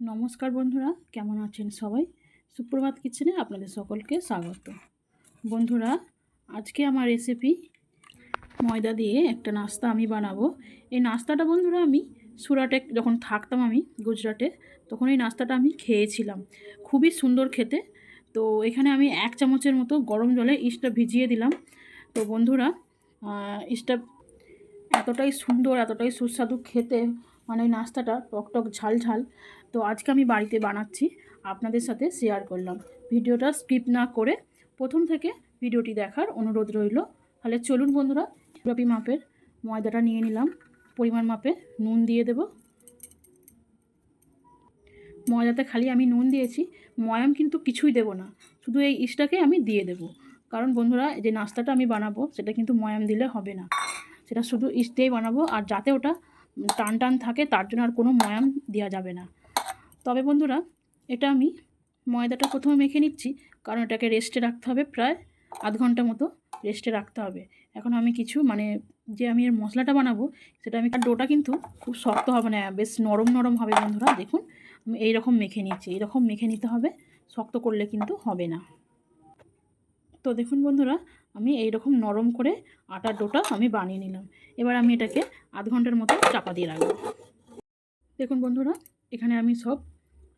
নমস্কার বন্ধুরা, কেমন আছেন সবাই? সুপ্রভাত কিচেনে আপনাদের সকলকে স্বাগত। বন্ধুরা, আজকে আমার রেসিপি ময়দা দিয়ে একটা নাস্তা আমি বানাবো। এই নাস্তাটা বন্ধুরা আমি সুরাটে যখন থাকতাম আমি গুজরাটে, তখন এই নাস্তাটা আমি খেয়েছিলাম। খুবই সুন্দর খেতে। তো এখানে আমি এক চামচের মতো গরম জলে ইস্টটা ভিজিয়ে দিলাম। তো বন্ধুরা ইস্টটা এতটাই সুন্দর, এতটাই সুস্বাদু খেতে। মানে ওই নাস্তাটা টক টক ঝাল ঝাল। তো আজকে আমি বাড়িতে বানাচ্ছি, আপনাদের সাথে শেয়ার করলাম। ভিডিওটা স্কিপ না করে প্রথম থেকে ভিডিওটি দেখার অনুরোধ রইল। তাহলে চলুন বন্ধুরা রবি মাপের ময়দাটা নিয়ে নিলাম। পরিমাণ মাপে নুন দিয়ে দেব। ময়দাতে খালি আমি নুন দিয়েছি, ময়াম কিন্তু কিছুই দেব না। শুধু এই ইস্টটাকে আমি দিয়ে দেব। কারণ বন্ধুরা যে নাস্তাটা আমি বানাবো, সেটা কিন্তু ময়াম দিলে হবে না। সেটা শুধু ইস্ট দিয়েই বানাবো, আর যাতে ওটা টান টান থাকে, তার জন্য আর কোনো ময়াম দেওয়া যাবে না। তবে বন্ধুরা, এটা আমি ময়দাটা প্রথমে মেখে নিচ্ছি, কারণ এটাকে রেস্টে রাখতে হবে প্রায় আধ ঘণ্টা মতো রেস্টে রাখতে হবে। এখন আমি কিছু মানে যে আমি এর মশলাটা বানাবো, সেটা আমি ডোটা কিন্তু খুব শক্ত হবে না, বেশ নরম নরম হবে বন্ধুরা, দেখুন, আমি এইরকম মেখে নিচ্ছি, এইরকম মেখে নিতে হবে, শক্ত করলে কিন্তু হবে না। তো দেখুন বন্ধুরা, আমি এই রকম নরম করে আটার ডোটা আমি বানিয়ে নিলাম। এবার আমি এটাকে আধ ঘণ্টার মতো চাপা দিয়ে রাখব। দেখুন বন্ধুরা, এখানে আমি সব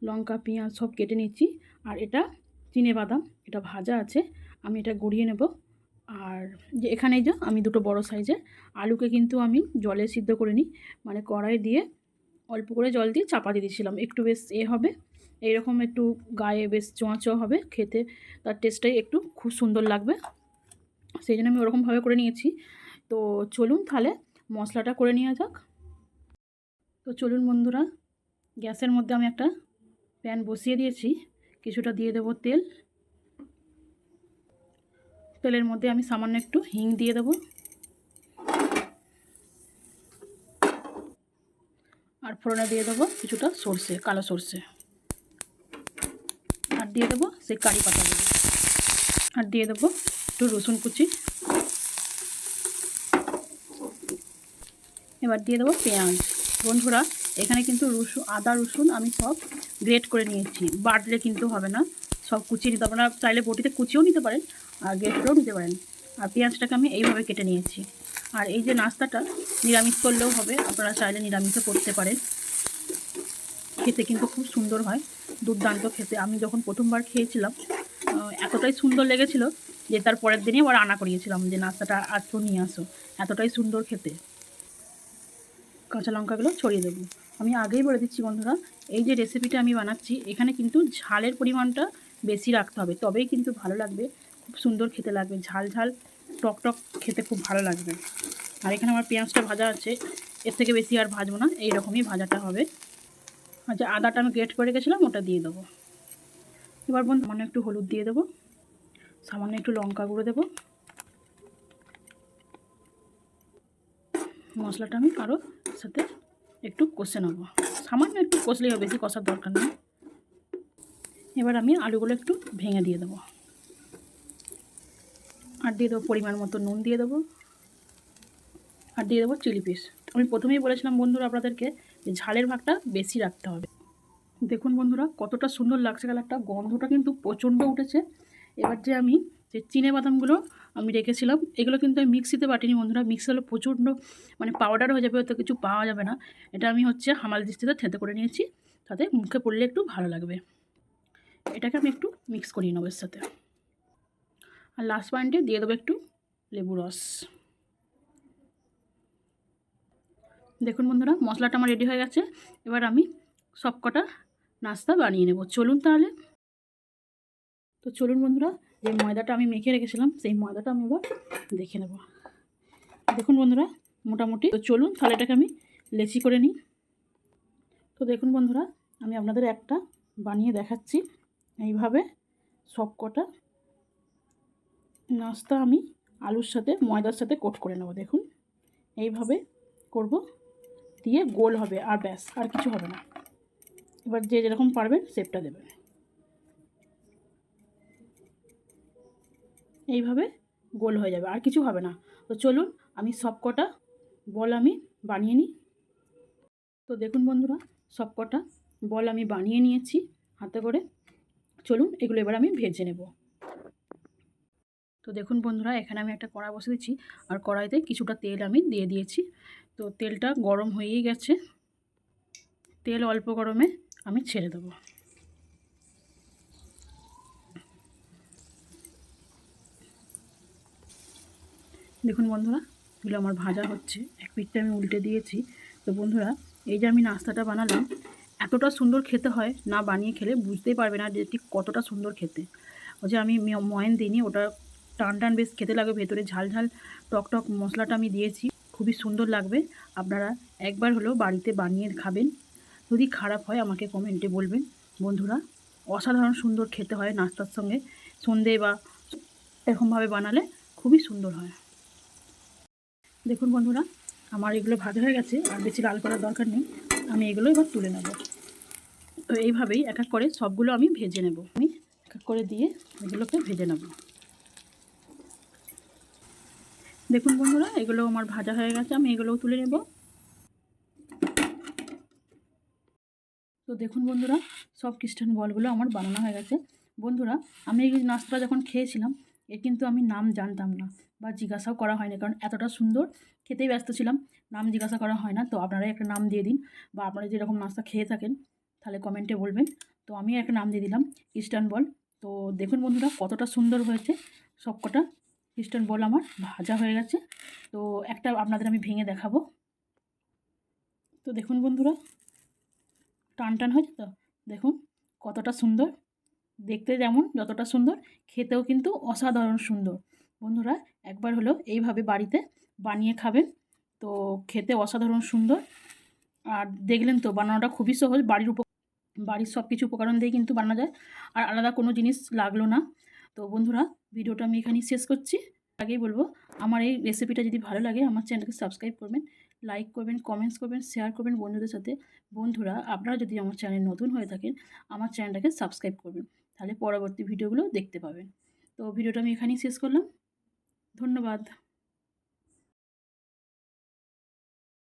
লঙ্কা, পেঁয়াজ সব কেটে নিচ্ছি, আর এটা চিনে বাদাম, এটা ভাজা আছে, আমি এটা গড়িয়ে নেব। আর যে এখানে যে আমি দুটো বড় সাইজের আলুকে কিন্তু আমি জলে সিদ্ধ করে নিই মানে কড়াই দিয়ে অল্প করে জল দিয়ে চাপা দিয়ে দিয়েছিলাম, একটু বেশ এ হবে। এইরকম একটু গায়ে বেশ চোঁয়া হবে, খেতে তার টেস্টটাই একটু খুব সুন্দর লাগবে। সেই জন্য আমি ওরকমভাবে করে নিয়েছি। তো চলুন তাহলে মশলাটা করে নেওয়া যাক। তো চলুন বন্ধুরা, গ্যাসের মধ্যে আমি একটা প্যান বসিয়ে দিয়েছি। কিছুটা দিয়ে দেবো তেল। তেলের মধ্যে আমি সামান্য একটু হিং দিয়ে দেবো। আর ফোড়নে দিয়ে দেবো কিছুটা সর্ষে, কালো সর্ষে। দিয়ে দেবো সেই কারি পাতাগুলো। আর দিয়ে দেবো একটু রসুন কুচি। এবার দিয়ে দেবো পেঁয়াজ। বন্ধুরা, এখানে কিন্তু রসুন, আদা রসুন আমি সব গ্রেট করে নিয়েছি। বাটলে কিন্তু হবে না। সব কুচিয়ে নিতে আপনারা চাইলে বটিতে কুচিয়েও নিতে পারেন, আর গ্রেট করেও নিতে পারেন। আর পেঁয়াজটাকে আমি এইভাবে কেটে নিয়েছি। আর এই যে নাস্তাটা নিরামিষ করলেও হবে। আপনারা চাইলে নিরামিষও করতে পারেন। খেতে কিন্তু খুব সুন্দর হয়, দুর্দান্ত খেতে। আমি যখন প্রথমবার খেয়েছিলাম এতটাই সুন্দর লেগেছিল যে তার পরের দিনই আবার আনা করিয়েছিলাম যে, নাস্তাটা আজকে নিয়ে আসো। এতটাই সুন্দর খেতে। কাঁচা লঙ্কাগুলো ছড়িয়ে দেবো। আমি আগেই বলে দিচ্ছি বন্ধুরা, এই যে রেসিপিটা আমি বানাচ্ছি, এখানে কিন্তু ঝালের পরিমাণটা বেশি রাখতে হবে। তবেই কিন্তু ভালো লাগবে, খুব সুন্দর খেতে লাগবে। ঝাল ঝাল, টক টক খেতে খুব ভালো লাগবে। আর এখানে আমার পেঁয়াজটা ভাজা আছে, এর থেকে বেশি আর ভাজবো না, এইরকমই ভাজাটা হবে। যে আদাটা আমি গ্রেট করে গেছিলাম ওটা দিয়ে দেবো। এবার বন্ধু সামান্য একটু হলুদ দিয়ে দেবো। সামান্য একটু লঙ্কা গুঁড়ো দেবো। মশলাটা আমি আরও সাথে একটু কষে নেব। সামান্য একটু কষলেই হবে, বেশি কষার দরকার নেই। এবার আমি আলুগুলো একটু ভেঙে দিয়ে দেবো। আর দিয়ে দেবো পরিমাণ মতো নুন দিয়ে দেবো। আর দিয়ে দেবো চিলি পিস আমি প্রথমেই বলেছিলাম বন্ধুরা আপনাদেরকে যে ঝালের ভাগটা বেশি রাখতে হবে। দেখুন বন্ধুরা, কতটা সুন্দর লাগছে কালারটা। গন্ধটা কিন্তু প্রচণ্ড উঠেছে। এবার যে আমি যে চিনে বাদামগুলো আমি রেখেছিলাম, এগুলো কিন্তু আমি মিক্সিতে বাটিনি বন্ধুরা। মিক্সি হলে প্রচণ্ড মানে পাউডার হয়ে যাবে, হয়তো কিছু পাওয়া যাবে না। এটা আমি হচ্ছে হামাল দিস্তিতে থেতে করে নিয়েছি, তাতে মুখে পড়লে একটু ভালো লাগবে। এটাকে আমি একটু মিক্স করিয়ে নেব এর সাথে। আর লাস্ট পয়েন্টে দিয়ে দেবো একটু লেবু রস। দেখুন বন্ধুরা, মশলাটা আমার রেডি হয়ে গেছে। এবার আমি সব কটা নাস্তা বানিয়ে নেব। চলুন তাহলে। তো চলুন বন্ধুরা, যে ময়দাটা আমি মেখে রেখেছিলাম, সেই ময়দাটা আমি এবার দেখে নেব। দেখুন বন্ধুরা, মোটামুটি। তো চলুন তাহলে এটাকে আমি লেচি করে নিই। তো দেখুন বন্ধুরা, আমি আপনাদের একটা বানিয়ে দেখাচ্ছি। এইভাবে সব কটা নাস্তা আমি আলুর সাথে, ময়দার সাথে কোট করে নেব। দেখুন, এইভাবে করব। দিয়ে গোল হবে আর ব্যাস, আর কিছু হবে না। এবার যে যেরকম পারবেন শেপটা দেবেন এইভাবে গোল হয়ে যাবে, আর কিছু হবে না। তো চলুন, আমি সব কটা বল আমি বানিয়ে নিই। তো দেখুন বন্ধুরা সব কটা বল আমি বানিয়ে নিয়েছি হাতে করে। চলুন, এগুলো এবার আমি ভেজে নেব। তো দেখুন বন্ধুরা, এখানে আমি একটা কড়া বসে দিচ্ছি। আর কড়াইতে কিছুটা তেল আমি দিয়ে দিয়েছি। তো তেলটা গরম হয়েই গেছে। তেল অল্প গরমে আমি ছেড়ে দেবো। দেখুন বন্ধুরা, এগুলো আমার ভাজা হচ্ছে। এক পিঠটা আমি উল্টে দিয়েছি। তো বন্ধুরা, এই যে আমি নাস্তাটা বানালাম, এতটা সুন্দর খেতে হয়, না বানিয়ে খেলে বুঝতেই পারবে না যে ঠিক কতটা সুন্দর খেতে। ওই যে আমি ময়ন দিইনি, ওটা টান টান বেশ খেতে লাগবে, ভেতরে ঝাল ঝাল টক টক মশলাটা আমি দিয়েছি। খুবই সুন্দর লাগবে, আপনারা একবার হলেও বাড়িতে বানিয়ে খাবেন। যদি খারাপ হয় আমাকে কমেন্টে বলবেন। বন্ধুরা, অসাধারণ সুন্দর খেতে হয় নাস্তার সঙ্গে। সন্ধে বা এরকমভাবে বানালে খুবই সুন্দর হয়। দেখুন বন্ধুরা, আমার এগুলো ভাজা হয়ে গেছে, আর বেশি লাল করার দরকার নেই। আমি এগুলো এবার তুলে নেব। তো এইভাবেই এক এক করে সবগুলো আমি ভেজে নেব। আমি এক এক করে দিয়ে এগুলোকে ভেজে নেব। দেখুন বন্ধুরা, এগুলো আমার ভাজা হয়ে গেছে, আমি এগুলোও তুলে নেব। তো দেখুন বন্ধুরা, সব খ্রিস্টান বলগুলো আমার বানানো হয়ে গেছে। বন্ধুরা, আমি এই নাস্তাটা যখন খেয়েছিলাম এর কিন্তু আমি নাম জানতাম না বা জিজ্ঞাসাও করা হয়নি, কারণ এতটা সুন্দর খেতেই ব্যস্ত ছিলাম, নাম জিজ্ঞাসা করা হয় না। তো আপনারাই একটা নাম দিয়ে দিন, বা আপনারা যেরকম নাস্তা খেয়ে থাকেন, তাহলে কমেন্টে বলবেন। তো আমি একটা নাম দিয়ে দিলাম ইস্টার্ন বল। তো দেখুন বন্ধুরা, কতটা সুন্দর হয়েছে, সবকটা ইস্টার্ন বল আমার ভাজা হয়ে গেছে। তো একটা আপনাদের আমি ভেঙে দেখাবো। তো দেখুন বন্ধুরা, টান টান হয়েছে তো? দেখুন কতটা সুন্দর। দেখতে যেমন যতটা সুন্দর, খেতেও কিন্তু অসাধারণ সুন্দর। বন্ধুরা, একবার হলেও এইভাবে বাড়িতে বানিয়ে খাবেন তো খেতে অসাধারণ সুন্দর। আর দেখলেন তো, বানানোটা খুবই সহজ। বাড়ির উপ বাড়ির সব কিছু উপকরণ দিয়ে কিন্তু বানানো যায়। আর আলাদা কোনো জিনিস লাগল না। তো বন্ধুরা, ভিডিওটা আমি এখানেই শেষ করছি। আগেই বলব, আমার এই রেসিপিটা যদি ভালো লাগে, আমার চ্যানেলকে সাবস্ক্রাইব করবেন লাইক করবেন কমেন্টস করবেন শেয়ার করবেন বন্ধুদের সাথে। বন্ধুরা, আপনারা যদি আমার চ্যানেল নতুন হয়ে থাকেন, আমার চ্যানেলটাকে সাবস্ক্রাইব করবেন, তাহলে পরবর্তী ভিডিওগুলো দেখতে পাবেন। তো ভিডিওটা আমি এখানেই শেষ করলাম। ধন্যবাদ।